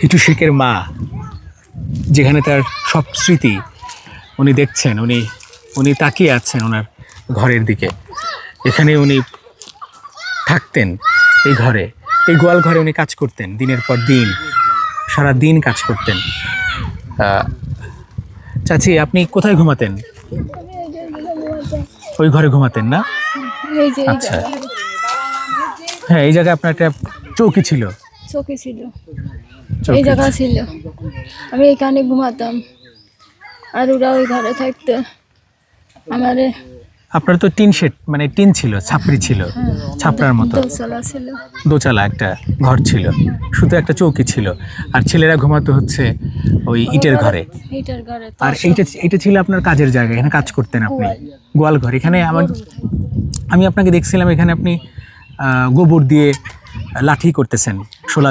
হিটু শেখের মা, যেখানে তার সব স্মৃতি উনি দেখছেন, উনি উনি তাকিয়ে আছেন ওনার ঘরের দিকে। এখানে উনি থাকতেন এই ঘরে, এই গোয়াল ঘরে উনি কাজ করতেন, দিনের পর দিন, সারা দিন কাজ করতেন। চাচি, আপনি কোথায় ঘুমাতেন? ওই ঘরে ঘুমাতেন না? আচ্ছা। হ্যাঁ এই জায়গায় আপনার একটা চৌকি ছিল। চৌকি ছিল। এই জায়গা ছিল। আমি এখানে ঘুমাতাম। আর ওরা ওই ঘরে থাকতো। আমারে আপনার তো টিন শেড মানে টিন ছিল ছাপড়ি ছিল ছাপড়ার মতো। দোচালা একটা ঘর ছিল শুধু একটা চৌকি ছিল। আর ছেলেরা ঘুমাতো হচ্ছে ওই ইটের ঘরে। ঘরে আর এইটা এইটা ছিল আপনার কাজের জায়গা এখানে কাজ করতেন আপনি। গোয়াল। ঘর। এখানে আমার আমি আপনাকে দেখছিলাম এখানে আপনি আহ, গোবর দিয়ে লাঠি করতেছেন।